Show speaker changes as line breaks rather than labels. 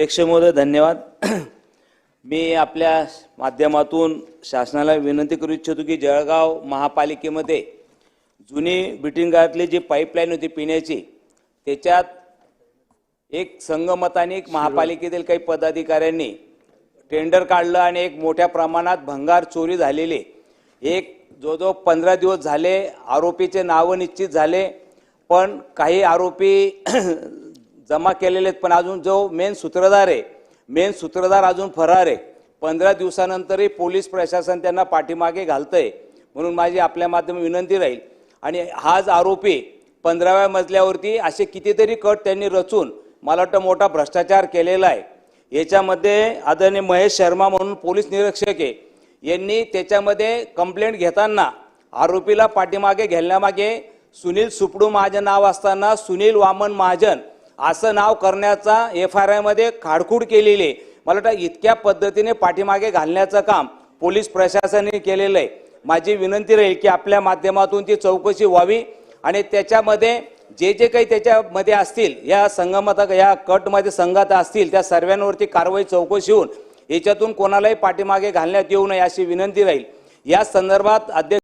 अध्यक्ष महोदय धन्यवाद. मी आपल्या माध्यमातून शासनाला विनंती करू इच्छितो की जळगाव महापालिकेमध्ये जुनी बिटिंगातली जी पाईपलाईन होती पिण्याची त्याच्यात एक संगमताने एक महापालिकेतील काही पदाधिकाऱ्यांनी टेंडर काढलं आणि एक मोठ्या प्रमाणात भंगार चोरी झालेली. एक जवळजवळ पंधरा दिवस झाले आरोपीचे नावं निश्चित झाले पण काही आरोपी जमा केलेले आहेत पण अजून जो मेन सूत्रधार आहे मेन सूत्रधार अजून फरार आहे. पंधरा दिवसानंतरही पोलीस प्रशासन त्यांना पाठीमागे घालतंय म्हणून माझी आपल्या माध्यम विनंती राहील. आणि हाच आरोपी पंधराव्या मजल्यावरती असे कितीतरी कट त्यांनी रचून मला वाटतं मोठा भ्रष्टाचार केलेला आहे. याच्यामध्ये आदरणीय महेश शर्मा म्हणून पोलीस निरीक्षक आहे. यांनी त्याच्यामध्ये कंप्लेंट घेताना आरोपीला पाठीमागे घेण्यामागे सुनील सुपडू महाजन नाव असताना सुनील वामन महाजन असं नाव करण्याचा एफ आर आयमध्ये खाडखूड केलेली आहे. मला वाटतं इतक्या पद्धतीने पाठीमागे घालण्याचं काम पोलीस प्रशासनाने केलेलं आहे. माझी विनंती राहील की आपल्या माध्यमातून ती चौकशी व्हावी आणि त्याच्यामध्ये जे जे काही त्याच्यामध्ये असतील या संगमता या कटमध्ये संघात असतील त्या सर्वांवरती कारवाई चौकशी होऊन याच्यातून कोणालाही पाठीमागे घालण्यात येऊ नये अशी विनंती राहील. या संदर्भात अध्यक्ष